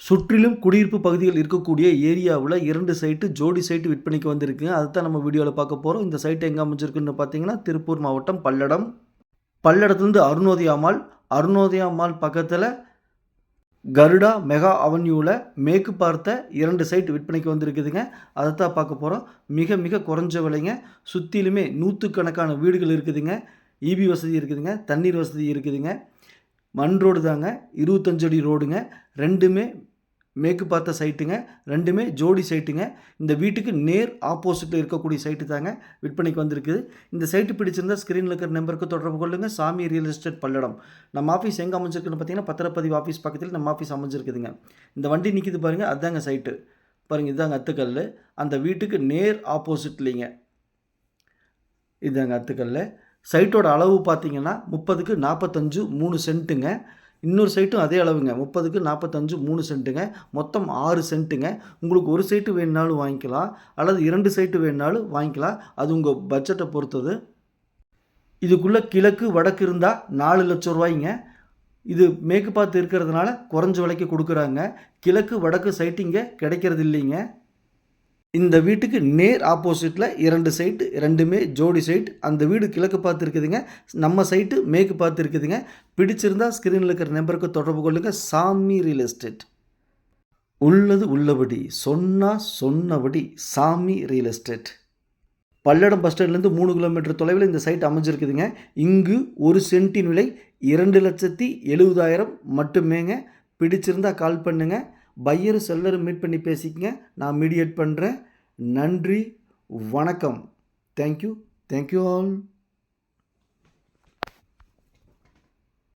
சுற்றிலும் குடியிருப்பு பகுதிகள் இருக்கக்கூடிய ஏரியாவில் இரண்டு சைட்டு ஜோடி சைட்டு விற்பனைக்கு வந்திருக்குங்க அதுதான் நம்ம வீடியோவில் பார்க்க போகிறோம் இந்த சைட்டு எங்கே அமைஞ்சிருக்குன்னு பார்த்தீங்கன்னா திருப்பூர் மாவட்டம் பல்லடம். பல்லடத்துலேருந்து அருணோதயா மால் அருணோதயா மால் பக்கத்தில் கருடா மெகா அவென்யூவில் மேற்கு பார்த்த இரண்டு சைட் விற்பனைக்கு வந்திருக்குதுங்க. அதை தான் பார்க்க போகிறோம் மிக மிக குறைஞ்ச விலைங்க. சுற்றிலுமே நூற்றுக்கணக்கான வீடுகள் இருக்குதுங்க. இபி வசதி இருக்குதுங்க. தண்ணீர் வசதி இருக்குதுங்க. மண் ரோடு தாங்க. இருபத்தஞ்சு அடி ரோடுங்க. ரெண்டுமே மேற்கு பார்த்த சைட்டுங்க. ரெண்டுமே ஜோடி சைட்டுங்க. இந்த வீட்டுக்கு நேர் ஆப்போசிட்டில் இருக்கக்கூடிய சைட்டு தாங்க விற்பனைக்கு வந்திருக்குது. இந்த சைட்டு பிடிச்சிருந்தா ஸ்க்ரீனில் இருக்கிற நம்பருக்கு தொடர்பு கொள்ளுங்க. சாமி ரியல் எஸ்டேட் பல்லடம். நம்ம ஆஃபீஸ் எங்கே அமைஞ்சிருக்குன்னு பார்த்தீங்கன்னா பத்திரப்பதிவு ஆஃபீஸ் பக்கத்தில் நம்ம ஆஃபீஸ் அமைஞ்சிருக்குதுங்க. இந்த வண்டி நிற்கிது பாருங்கள் அதுதாங்க சைட்டு. பாருங்கள் இதுதாங்க அத்துக்கல் அந்த வீட்டுக்கு நேர் ஆப்போசிட்லிங்க. இதுதாங்க அத்துக்கல் சைட்டோட அளவு பார்த்தீங்கன்னா முப்பதுக்கு நாற்பத்தஞ்சு மூணு சென்ட்டுங்க. இன்னொரு சைட்டும் அதே அளவுங்க. முப்பதுக்கு நாற்பத்தஞ்சு மூணு சென்ட்டுங்க. மொத்தம் ஆறு சென்ட்டுங்க. உங்களுக்கு ஒரு சைட்டு வேணுனாலும் வாங்கிக்கலாம். அல்லது இரண்டு சைட்டு வேணுனாலும் வாங்கிக்கலாம். அது உங்கள் பட்ஜெட்டை பொறுத்தது. இதுக்குள்ளே கிழக்கு வடக்கு இருந்தால் நாலு லட்சம் ரூபாய்ங்க. இது மேற்கு பார்த்து இருக்கிறதுனால குறைஞ்ச விலைக்கு கொடுக்குறாங்க. கிழக்கு வடக்கு சைட்டு இங்கே கிடைக்கிறது இல்லைங்க இந்த வீட்டுக்கு நேர் ஆப்போசிட்டில் இரண்டு சைட்டு ரெண்டுமே ஜோடி சைட் அந்த வீடு கிழக்கு பார்த்து இருக்குதுங்க நம்ம சைட்டு மேற்கு பார்த்து இருக்குதுங்க பிடிச்சிருந்தா ஸ்க்ரீனில் இருக்கிற நம்பருக்கு தொடர்பு கொள்ளுங்கள் சாமி ரியல் எஸ்டேட் உள்ளது உள்ளபடி சொன்னால் சொன்னபடி சாமி ரியல் எஸ்டேட் பல்லடம் பஸ் ஸ்டாண்ட்லேருந்து மூணு கிலோமீட்டர் தொலைவில் இந்த சைட் அமைஞ்சிருக்குதுங்க. இங்கு ஒரு சென்ட்டின் விலை இரண்டு லட்சத்தி எழுபதாயிரம் மட்டுமேங்க. பிடிச்சிருந்தா கால் பண்ணுங்கள் பையர் செல்லர் மீட் பண்ணி பேசிக்கங்க. நான் மீடியேட் பண்ணுறேன் நன்றி. வணக்கம். Thank you thank you all